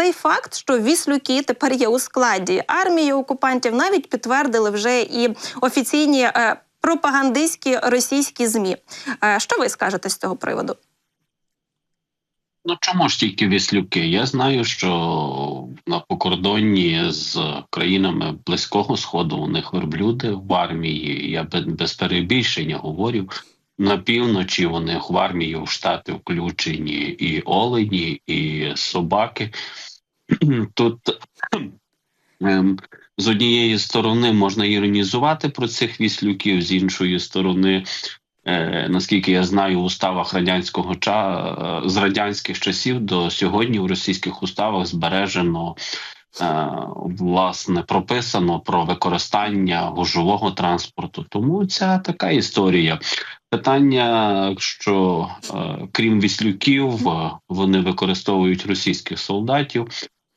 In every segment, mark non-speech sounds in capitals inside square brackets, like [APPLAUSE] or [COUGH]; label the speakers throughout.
Speaker 1: цей факт, що віслюки тепер є у складі армії окупантів, навіть підтвердили вже і офіційні е, пропагандистські російські змі. Е, що ви скажете з цього приводу?
Speaker 2: Ну чому ж тільки віслюки? Я знаю, що на покордонні з країнами близького сходу у них верблюди в армії. Я без, перебільшення говорю. На півночі них в армії в штати включені і олені, і собаки. [CLEARS THROAT] Тут [CLEARS THROAT] ем, з однієї сторони можна іронізувати про цих віслюків, з іншої сторони Е, наскільки я знаю, в уставах радянського ча е, з радянських часів до сьогодні в російських уставах збережено е, власне прописано про використання гужового транспорту. Тому ця така історія. Питання, що крім віслюків, вони використовують російських солдатів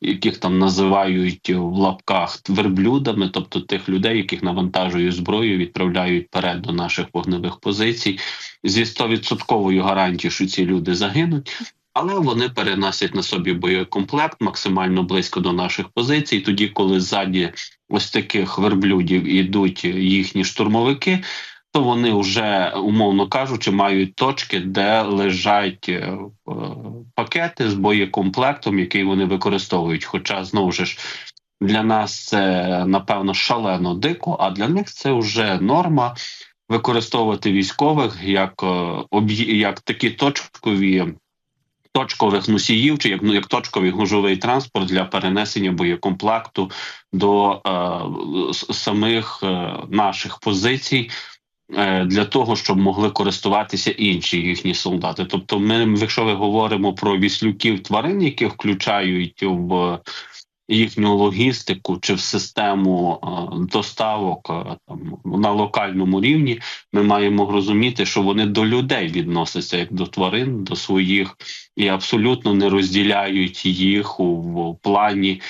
Speaker 2: яких там називають в лапках верблюдами, тобто тих людей, яких навантажують зброю, відправляють перед до наших вогневих позицій зі стовідсотковою гарантією, що ці люди загинуть. Але вони переносять на собі боєкомплект максимально близько до наших позицій. Тоді, коли ззаді ось таких верблюдів ідуть їхні штурмовики, то вони вже, умовно кажучи, мають точки, де лежать е, пакети з боєкомплектом, який вони використовують. Хоча знову ж для нас це напевно шалено дико, а для них це вже норма використовувати військових як е, як такі точкові. Точкових носіїв, чи як ну як точковий гужовий транспорт для перенесення боєкомплекту до е, самих е, наших позицій для того, щоб могли користуватися інші їхні солдати. Тобто, ми, якщо ми говоримо про віслюків тварин, які включають в їхню логістику чи в систему е, доставок е, там на локальному рівні, ми маємо розуміти, що вони до людей відносяться як до тварин, до своїх і абсолютно не розділяють їх у плані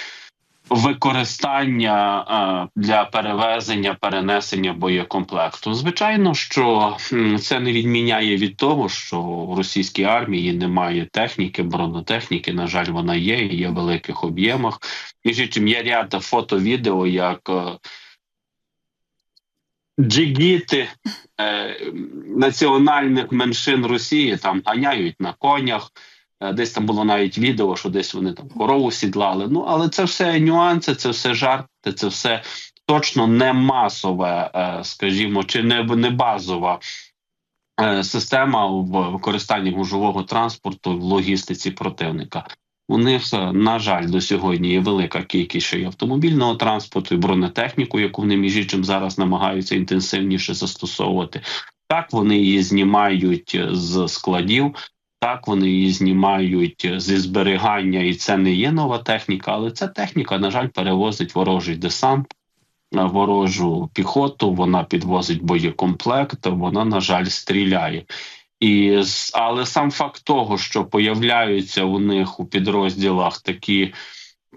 Speaker 2: використання для перевезення перенесення боєкомплекту. Звичайно, що це не відміняє від того, що в російській армії немає техніки, бронетехніки. На жаль, вона є і є в великих об'ємах. Між іншим, є ряд фото, відео, як джигіти е, національних меншин Росії там ганяють на конях. Е, десь там було навіть відео, що десь вони там корову сідлали. Ну але це все нюанси, це все жарти, це все точно не масове, е, скажімо, чи не не базова е, система в використанні гужового транспорту в логістиці противника. У них на жаль до сьогодні є велика кількість ще й автомобільного транспорту і бронетехніку, яку вони між іншим зараз намагаються інтенсивніше застосовувати. Так вони її знімають з складів. Так, вони її знімають зі зберігання, і це не є нова техніка, але ця техніка, на жаль, перевозить ворожий десант, ворожу піхоту. Вона підвозить боєкомплект, вона, на жаль, стріляє. І але сам факт того, що появляються у них у підрозділах такі.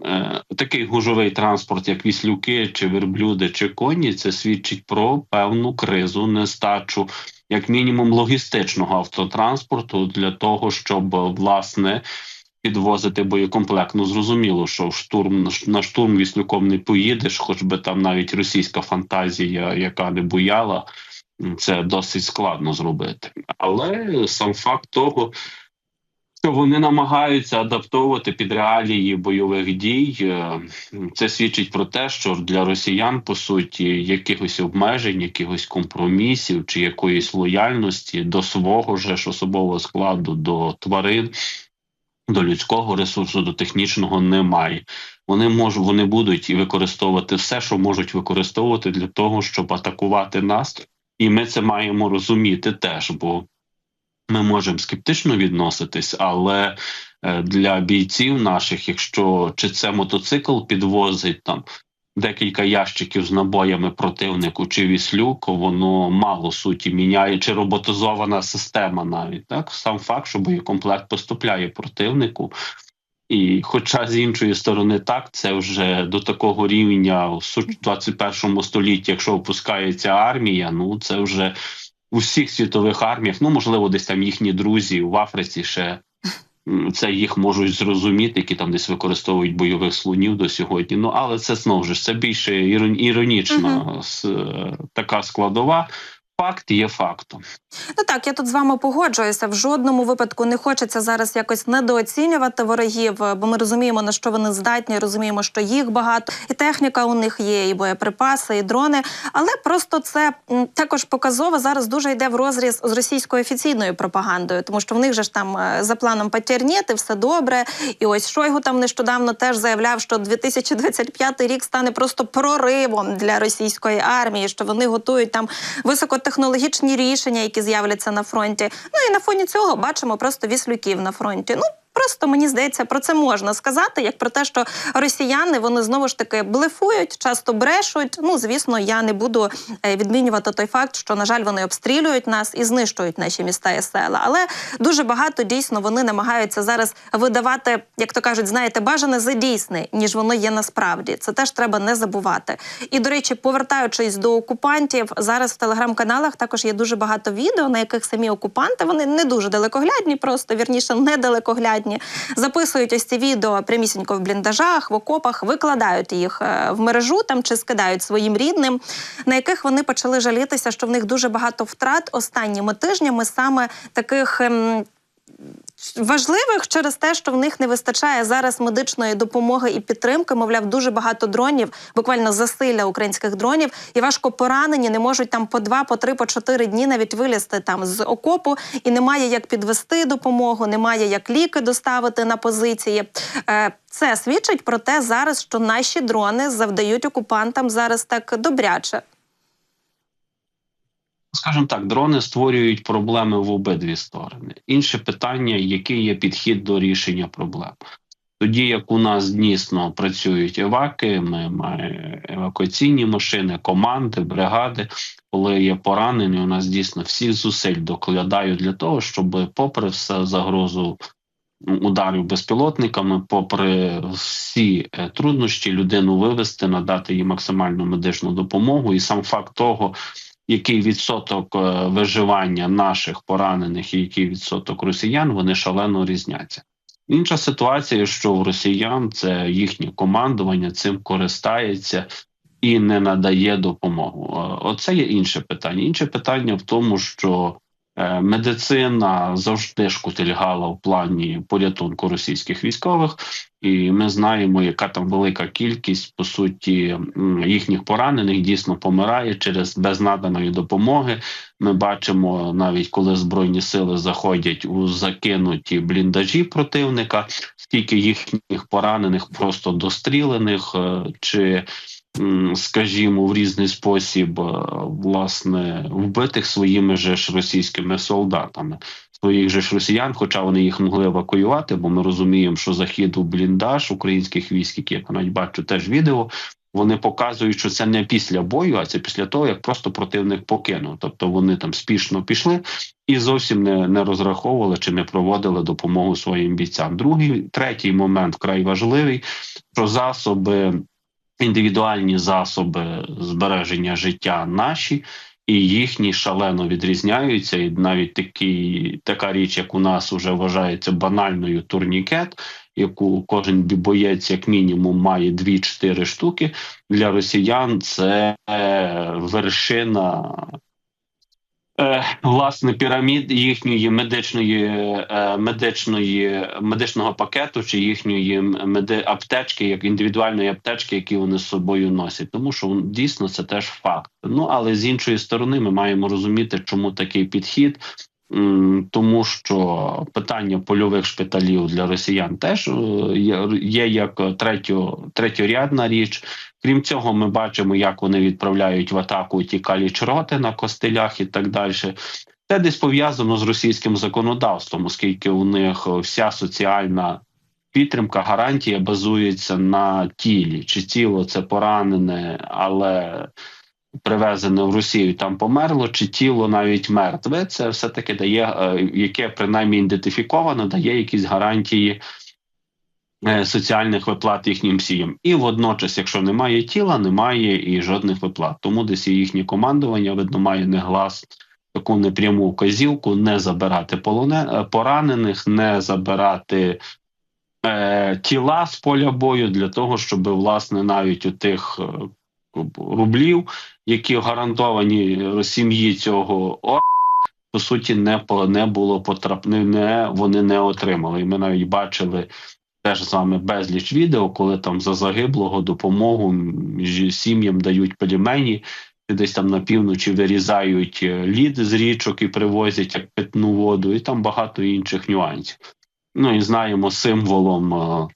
Speaker 2: Е, такий гужовий транспорт, як віслюки, чи верблюди, чи коні, це свідчить про певну кризу, нестачу як мінімум логістичного автотранспорту для того, щоб власне підвозити боєкомплект. Ну зрозуміло, що в штурм на штурм віслюком не поїдеш, хоч би там навіть російська фантазія, яка не бояла, це досить складно зробити. Але сам факт того що вони намагаються адаптовувати під реалії бойових дій. Е, це свідчить про те, що для росіян по суті якихось обмежень, якихось компромісів чи якоїсь лояльності до свого ж особового складу, до тварин, до людського ресурсу, до технічного немає. Вони можуть, вони будуть і використовувати все, що можуть використовувати для того, щоб атакувати нас, і ми це маємо розуміти теж. бо ми можемо скептично відноситись, але е, для бійців наших, якщо чи це мотоцикл підвозить там декілька ящиків з набоями противнику чи віслюк, воно мало суті міняє, чи роботизована система навіть так сам факт, що боєкомплект поступляє противнику. І, хоча з іншої сторони, так це вже до такого рівня в 21 столітті, якщо опускається армія, ну це вже у всіх світових арміях, ну можливо, десь там їхні друзі в Африці ще це їх можуть зрозуміти, які там десь використовують бойових слонів до сьогодні. Ну але це знову ж це більше ірон- іронічно с- е, така складова. Факт є фактом.
Speaker 1: Ну так, я тут з вами погоджуюся. В жодному випадку не хочеться зараз якось недооцінювати ворогів, бо ми розуміємо, на що вони здатні, розуміємо, що їх багато, і техніка у них є, і боєприпаси, і дрони. Але просто це також показово зараз дуже йде в розріз з російською офіційною пропагандою, тому що в них же ж там е, за планом патерніти, все добре. І ось Шойгу там нещодавно теж заявляв, що 2025 рік стане просто проривом для російської армії, що вони готують там високотехнологічні рішення, які з'являться на фронті. Ну і на фоні цього бачимо просто віслюків на фронті. Ну. Просто мені здається, про це можна сказати, як про те, що росіяни вони знову ж таки блефують, часто брешуть. Ну звісно, я не буду е, відмінювати той факт, що на жаль вони обстрілюють нас і знищують наші міста і села. Але дуже багато дійсно вони намагаються зараз видавати, як то кажуть, знаєте, бажане за дійсне, ніж воно є насправді. Це теж треба не забувати. І до речі, повертаючись до окупантів, зараз в телеграм-каналах також є дуже багато відео, на яких самі окупанти вони не дуже далекоглядні, просто вірніше недалекоглядні. Записують ось ці відео прямісінько в бліндажах, в окопах, викладають їх е, в мережу там чи скидають своїм рідним, на яких вони почали жалітися, що в них дуже багато втрат останніми тижнями саме таких. Важливих через те, що в них не вистачає зараз медичної допомоги і підтримки. Мовляв, дуже багато дронів, буквально засилля українських дронів, і важко поранені, не можуть там по два, по три, по чотири дні навіть вилізти там з окопу, і немає як підвести допомогу, немає як ліки доставити на позиції. Е, Це свідчить про те зараз, що наші дрони завдають окупантам зараз так добряче.
Speaker 2: Скажімо так, дрони створюють проблеми в обидві сторони. Інше питання, який є підхід до рішення проблем. Тоді як у нас дійсно працюють еваки, ми маємо евакуаційні машини, команди, бригади. Коли є поранені, у нас дійсно всіх зусиль докладають для того, щоб, попри все загрозу ударів безпілотниками, попри всі е, труднощі, людину вивести, надати їй максимальну медичну допомогу, і сам факт того, який відсоток е, виживання наших поранених і який відсоток росіян, вони шалено різняться. Інша ситуація, що в росіян це їхнє командування цим користається і не надає допомогу. Е, Оце є інше питання. Інше питання в тому, що медицина завжди шкутильгала в плані порятунку російських військових, і ми знаємо, яка там велика кількість по суті їхніх поранених дійсно помирає через без наданої допомоги. Ми бачимо навіть коли збройні сили заходять у закинуті бліндажі противника, скільки їхніх поранених просто дострілених е, чи. Скажімо, в різний спосіб е, власне вбитих своїми же ж російськими солдатами, своїх же ж росіян, хоча вони їх могли евакуювати, бо ми розуміємо, що захід у бліндаж українських військ, які я навіть бачу теж відео. Вони показують, що це не після бою, а це після того, як просто противник покинув. Тобто вони там спішно пішли і зовсім не, не розраховували чи не проводили допомогу своїм бійцям. Другий, третій момент вкрай важливий, що засоби, індивідуальні засоби збереження життя наші. І їхні шалено відрізняються, і навіть такі така річ, як у нас вже вважається банальною турнікет, яку кожен боєць, як мінімум, має 2-4 штуки. Для росіян це вершина власне пірамід їхньої медичної е, медичної медичного пакету чи їхньої меди, аптечки, як індивідуальної аптечки, які вони з собою носять, тому що дійсно це теж факт. Ну але з іншої сторони, ми маємо розуміти, чому такий підхід. Тому що питання польових шпиталів для росіян теж е, є, як третьо, третьорядна річ. Крім цього, ми бачимо, як вони відправляють в атаку ті калічроти на костелях і так далі. Це десь пов'язано з російським законодавством, оскільки у них вся соціальна підтримка, гарантія базується на тілі. Чи тіло це поранене, але привезене в Росію там померло, чи тіло навіть мертве. Це все таки дає, е, яке принаймні ідентифіковано, дає якісь гарантії. е, Соціальних виплат їхнім сіям, і водночас, якщо немає тіла, немає і жодних виплат. Тому десь і їхнє командування видно має неглас таку непряму вказівку не забирати полоне е, поранених, не забирати е, тіла з поля бою для того, щоб власне навіть у тих рублів, які гарантовані сім'ї цього ор, по суті, не не було потрап... не, вони не отримали. І ми навіть бачили теж з вами безліч відео, коли там за загиблого допомогу сім'ям дають пельмені, і десь там на півночі вирізають е, лід з річок і привозять як питну воду, і там багато інших нюансів. Ну і знаємо символом.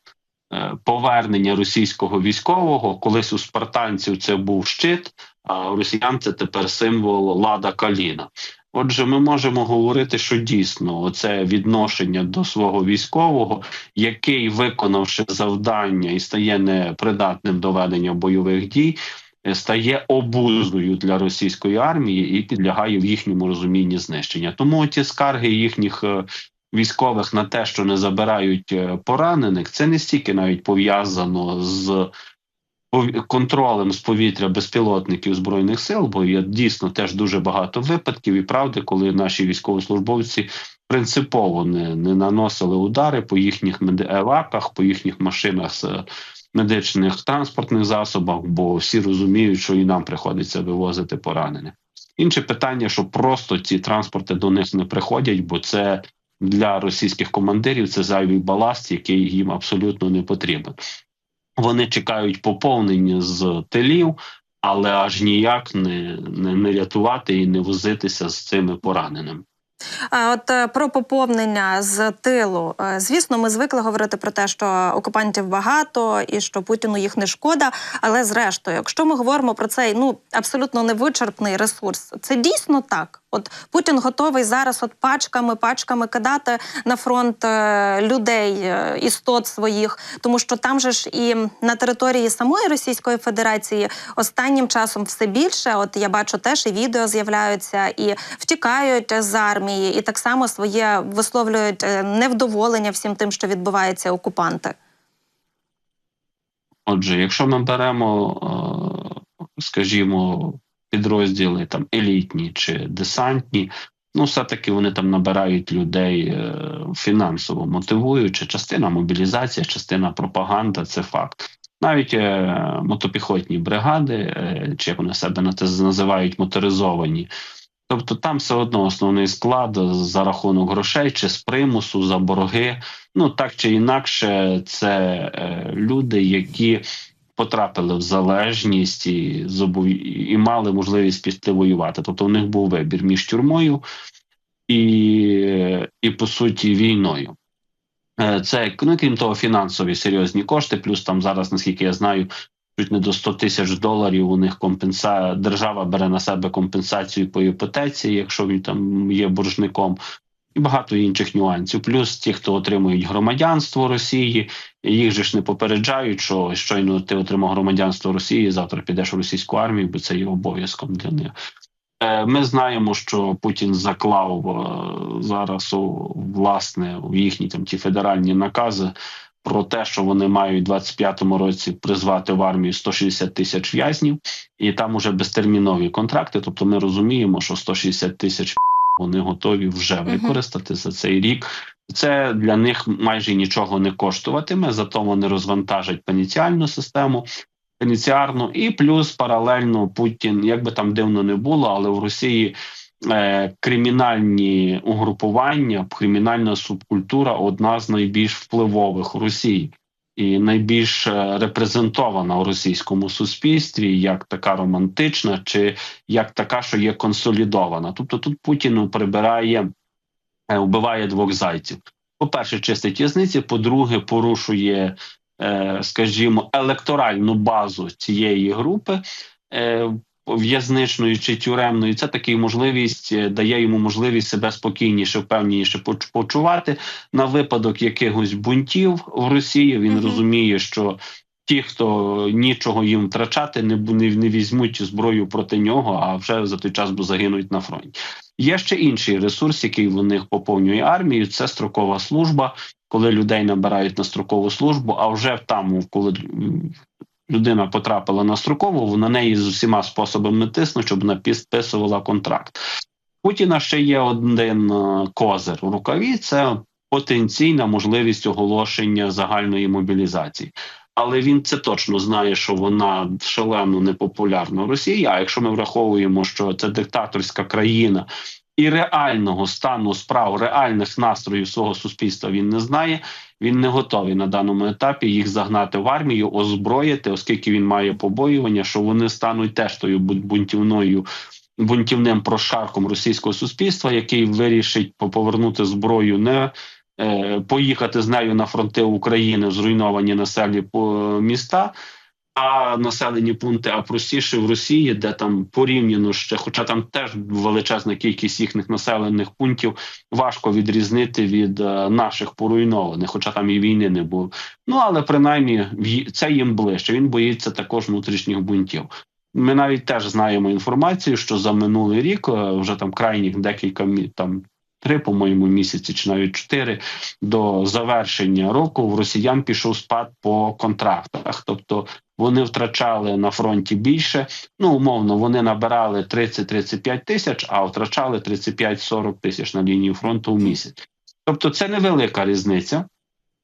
Speaker 2: Е, Повернення російського військового колись у спартанців це був щит, а у росіян це тепер символ лада каліна. Отже, ми можемо говорити, що дійсно оце відношення до свого військового, який, виконавши завдання і стає непридатним до ведення бойових дій, е, стає обузою для російської армії і підлягає в їхньому розумінні знищення. Тому ті скарги їхніх е, військових на те, що не забирають е, поранених, це не стільки навіть пов'язано з контролем з повітря безпілотників збройних сил, бо є дійсно теж дуже багато випадків і правди, коли наші військовослужбовці принципово не, не наносили удари по їхніх меди- еваках, по їхніх машинах з е, медичних транспортних засобах, бо всі розуміють, що і нам приходиться вивозити поранених. Інше питання, що просто ці транспорти до них не приходять, бо це для російських командирів це зайвий баласт, який їм абсолютно не потрібен. Вони чекають поповнення з тилів, але аж ніяк не, не, не рятувати і не возитися з цими пораненими.
Speaker 1: А от е, про поповнення з тилу, Е, звісно, ми звикли говорити про те, що окупантів багато і що Путіну їх не шкода. Але зрештою, якщо ми говоримо про цей ну абсолютно невичерпний ресурс, це дійсно так. От Путін готовий зараз, от пачками, пачками кидати на фронт е, людей, істот своїх, тому що там же ж і на території самої Російської Федерації останнім часом все більше. От я бачу теж і відео з'являються, і втікають з армії, і так само своє висловлюють е, невдоволення всім тим, що відбувається окупанти.
Speaker 2: Отже, якщо ми беремо, е, скажімо, підрозділи там елітні чи десантні, ну все-таки вони там набирають людей е, фінансово мотивуючи. Частина мобілізація, частина пропаганда це факт. Навіть мотопіхотні бригади, чи як вони себе називають моторизовані. Тобто там все одно основний склад за рахунок грошей чи з примусу за борги. Ну так чи інакше, це е, люди, які потрапили в залежність і, зобов... і мали можливість піти воювати. Тобто, у них був вибір між тюрмою і, і по суті війною. Е, Це ну, крім того, фінансові серйозні кошти. Плюс там зараз, наскільки я знаю, чуть не до 100 тисяч доларів. У них компенса... держава бере на себе компенсацію по іпотеці, якщо він там є боржником, і багато інших нюансів. Плюс ті, хто отримують громадянство Росії, їх же ж не попереджають, що щойно ти отримав громадянство Росії, завтра підеш в російську армію, бо це є обов'язком для них. Е, Ми знаємо, що Путін заклав е, зараз у власне у їхні там ті федеральні накази про те, що вони мають у 25-му році призвати в армію 160 тисяч в'язнів, і там уже безтермінові контракти. Тобто, ми розуміємо, що 160 тисяч вони готові вже використати за цей рік. Це для них майже нічого не коштуватиме, зато вони розвантажать пеніціальну систему. Пеніціарну і плюс паралельно Путін, як би там дивно не було, але в Росії кримінальні угрупування, кримінальна субкультура одна з найбільш впливових у Росії і найбільш е, репрезентована у російському суспільстві, як така романтична, чи як така, що є консолідована. Тобто тут Путін прибирає, е, вбиває двох зайців. По-перше, чистить в'язниці, по-друге, порушує, е, скажімо, електоральну базу цієї групи. В'язничної чи тюремної, це такий можливість е, дає йому можливість себе спокійніше, впевненіше почувати на випадок якихось бунтів в Росії. Він
Speaker 1: Мгм.
Speaker 2: розуміє, що ті, хто нічого їм втрачати, не, не, не візьмуть зброю проти нього, а вже за той час бо загинуть на фронті. Є ще інший ресурс, який в них поповнює армію. Це строкова служба, коли людей набирають на строкову службу. А вже там, коли людина потрапила на строкову, на неї з усіма способами тиснуть, щоб вона підписувала контракт. Путіна ще є один е, козир у рукаві. Це потенційна можливість оголошення загальної мобілізації. Але він це точно знає, що вона шалено непопулярна в Росії. А якщо ми враховуємо, що це диктаторська країна і реального стану справ, реальних настроїв свого суспільства він не знає. Він не готовий на даному етапі їх загнати в армію, озброїти, оскільки він має побоювання, що вони стануть теж тою бу- бунтівною бунтівним прошарком російського суспільства, який вирішить по- повернути зброю не е, поїхати з нею на фронти України зруйновані населені по- міста. А населені пункти, а простіше в Росії, де там порівняно ще, хоча там теж величезна кількість їхніх населених пунктів, важко відрізнити від е, наших поруйнованих, хоча там і війни не було. Ну але принаймні це їм ближче. Він боїться також внутрішніх бунтів. Ми навіть теж знаємо інформацію, що за минулий рік е, вже там крайніх декілька там. Три, по-моєму, місяці чи навіть чотири до завершення року в росіян пішов спад по контрактах. Тобто вони втрачали на фронті більше. Ну умовно, вони набирали 30-35 тисяч, а втрачали 35-40 тисяч на лінії фронту в місяць. Тобто, це невелика різниця.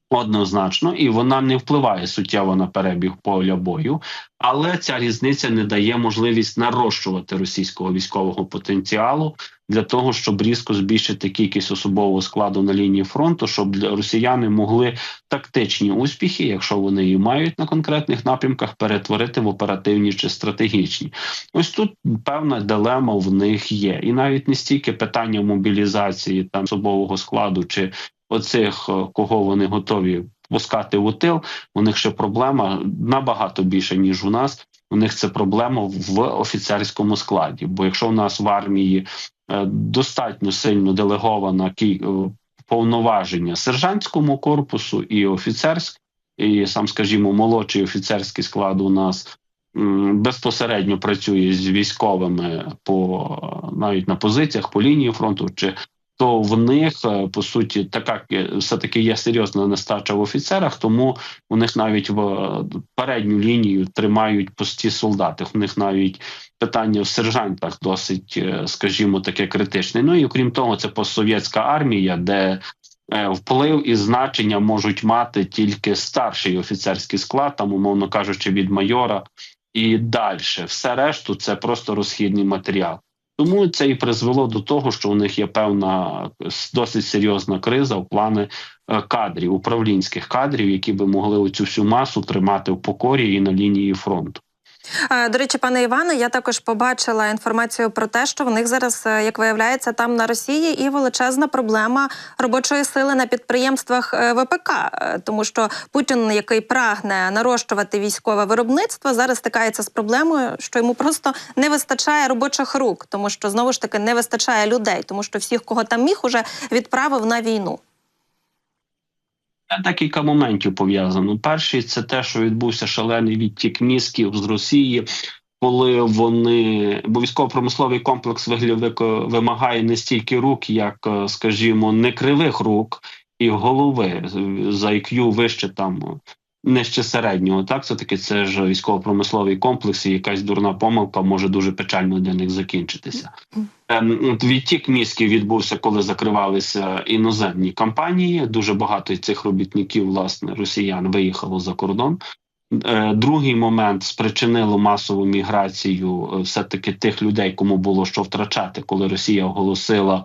Speaker 2: Однозначно, і вона не впливає суттєво на перебіг поля бою, але ця різниця не дає можливість нарощувати російського військового потенціалу для того, щоб різко збільшити кількість особового складу на лінії фронту, щоб росіяни могли тактичні успіхи, якщо вони і мають на конкретних напрямках, перетворити в оперативні чи стратегічні. Ось тут певна дилема в них є, і навіть не стільки питання мобілізації там особового складу чи оцих, е, кого вони готові пускати в тил, у них ще проблема набагато більше ніж у нас. У них це проблема в офіцерському складі. Бо якщо в нас в армії е, достатньо сильно делегована е, повноваження сержантському корпусу і офіцерськ, і сам, скажімо, молодший офіцерський склад у нас безпосередньо працює з військовими по навіть на позиціях по лінії фронту чи то в них е, по суті така все таки є серйозна нестача в офіцерах, тому у них навіть в е, передню лінію тримають пусті солдати. У них навіть питання в сержантах досить, е, скажімо, таке критичне. Ну і окрім того, це постсовєтська армія, де е, вплив і значення можуть мати тільки старший офіцерський склад, там, умовно кажучи, від майора і далі. Все решту це просто розхідний матеріал. Тому це і призвело до того, що у них є певна досить серйозна криза в плані е, кадрів, управлінських кадрів, які би могли цю всю масу тримати в покорі і на лінії фронту.
Speaker 1: Е, До речі, пане Іване, я також побачила інформацію про те, що в них зараз, е, як виявляється, там на Росії і величезна проблема робочої сили на підприємствах е, ВПК, тому що Путін, який прагне нарощувати військове виробництво, зараз стикається з проблемою, що йому просто не вистачає робочих рук, тому що знову ж таки не вистачає людей, тому що всіх, кого там міг, уже відправив на війну.
Speaker 2: Декілька моментів пов'язано. Перший це те, що відбувся шалений відтік мізків з Росії, коли вони бо військово-промисловий комплекс вимагає не стільки рук, як, е, скажімо, не кривих рук і голови за IQ вище там. Нижче середнього, так все таки це ж військово-промисловий комплекс, і якась дурна помилка може дуже печально для них закінчитися. Ем, Відтік мізків відбувся, коли закривалися іноземні компанії. Дуже багато цих робітників, власне, росіян виїхало за кордон. Е, Другий момент спричинило масову міграцію е, все-таки тих людей, кому було що втрачати, коли Росія оголосила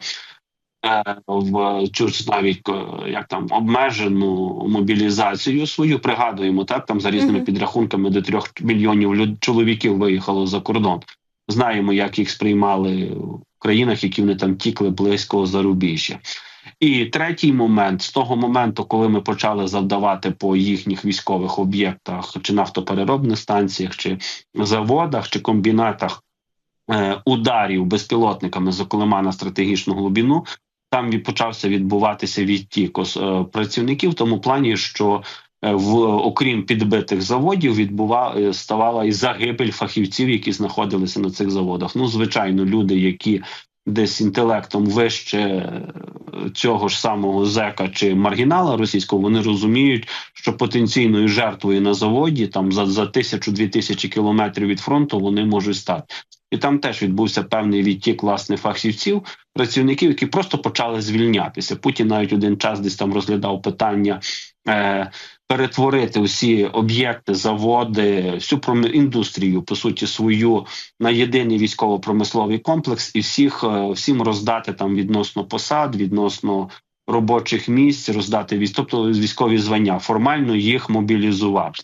Speaker 2: в цю навіть е, як там обмежену мобілізацію свою. Пригадуємо так, там за різними
Speaker 1: Мгм.
Speaker 2: підрахунками до трьох мільйонів люд- чоловіків виїхало за кордон. Знаємо, як їх сприймали в країнах, які вони там тікли близького зарубіжжя. І третій момент з того моменту, коли ми почали завдавати по їхніх військових об'єктах, чи нафтопереробних станціях, чи заводах, чи комбінатах е, ударів безпілотниками, зокрема на стратегічну глибину, там від- почався відбуватися відтік е, працівників в тому плані, що е, в окрім підбитих заводів, відбува е, ставала і загибель фахівців, які знаходилися на цих заводах. Ну, звичайно, люди, які десь інтелектом вище цього ж самого зека чи маргінала російського, вони розуміють, що потенційною жертвою на заводі там за, за тисячу-дві тисячі кілометрів від фронту вони можуть стати. І там теж відбувся певний відтік власне фахівців, працівників, які просто почали звільнятися. Путін навіть один час десь там розглядав питання. Е, Перетворити всі об'єкти, заводи, всю індустрію, по суті, свою на єдиний військово-промисловий комплекс і всіх е, всім роздати там відносно посад, відносно робочих місць, роздати військ, тобто військові звання, формально їх мобілізувати.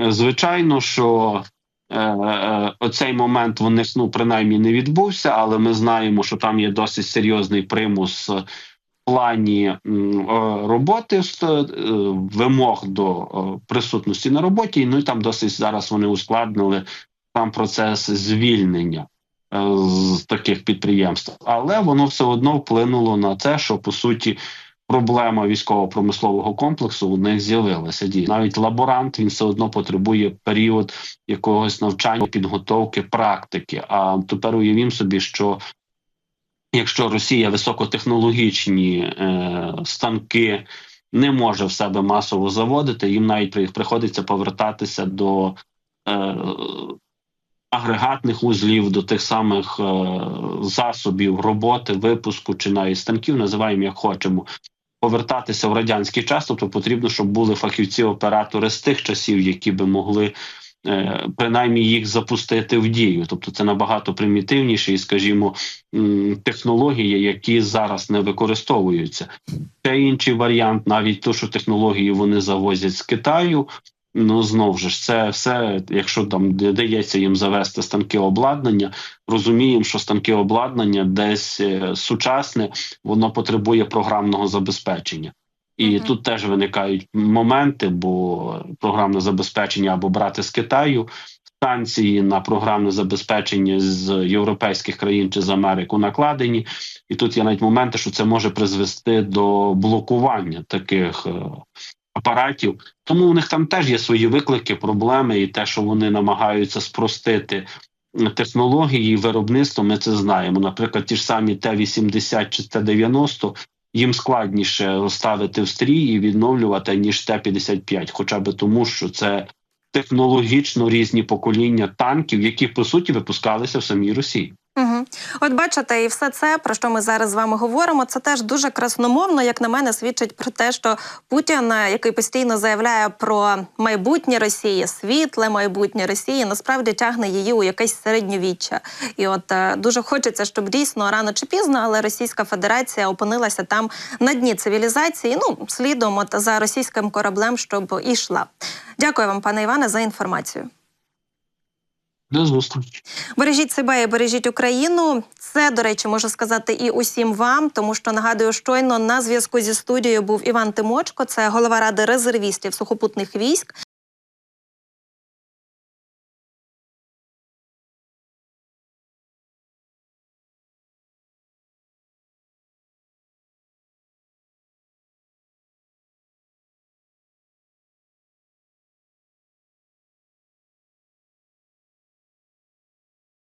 Speaker 2: Е, Звичайно, що оцей момент вони ну, принаймні не відбувся, але ми знаємо, що там є досить серйозний примус. е, в Плані е, роботи е, вимог до е, присутності на роботі, ну і там досить зараз вони ускладнили сам процес звільнення е, з таких підприємств, але воно все одно вплинуло на те, що по суті проблема військово-промислового комплексу у них з'явилася. Дійсно. навіть лаборант він все одно потребує період якогось навчання, підготовки, практики. А тепер уявімо собі, що якщо Росія високотехнологічні е, станки не може в себе масово заводити, їм навіть приходиться повертатися до е, агрегатних узлів, до тих самих е, засобів роботи, випуску чи навіть станків, називаємо як хочемо. Повертатися в радянський час, тобто потрібно, щоб були фахівці-оператори з тих часів, які би могли е, принаймні їх запустити в дію. Тобто це набагато примітивніші, скажімо, технології, які зараз не використовуються. Ще інший варіант, навіть то, що технології вони завозять з Китаю. Ну знову ж це все, якщо там дається їм завести станки обладнання, розуміємо, що станки обладнання десь е, сучасне, воно потребує програмного забезпечення. І
Speaker 1: Мгм.
Speaker 2: тут теж виникають моменти, бо програмне забезпечення або брати з Китаю, станції на програмне забезпечення з європейських країн чи з Америки накладені. І тут є навіть моменти, що це може призвести до блокування таких е, апаратів. Тому у них там теж є свої виклики, проблеми, і те, що вони намагаються спростити технології виробництва, ми це знаємо. Наприклад, ті ж самі Т-80 чи Т-90, їм складніше ставити в стрій і відновлювати, ніж Т-55, хоча б тому, що це технологічно різні покоління танків, які по суті випускалися в самій Росії.
Speaker 1: Угу. От бачите, і все це, про що ми зараз з вами говоримо, це теж дуже красномовно, як на мене, свідчить про те, що Путін, е, який постійно заявляє про майбутнє Росії, світле майбутнє Росії, насправді тягне її у якесь середньовіччя. І от е, дуже хочеться, щоб дійсно рано чи пізно, але Російська Федерація опинилася там на дні цивілізації. Ну слідом от за російським кораблем, щоб і йшла. Дякую вам, пане Іване, за інформацію.
Speaker 2: До зустрічі.
Speaker 1: Бережіть себе і бережіть Україну. Це, до речі, можу сказати і усім вам, тому що нагадую, щойно на зв'язку зі студією був Іван Тимочко, це голова ради резервістів сухопутних військ.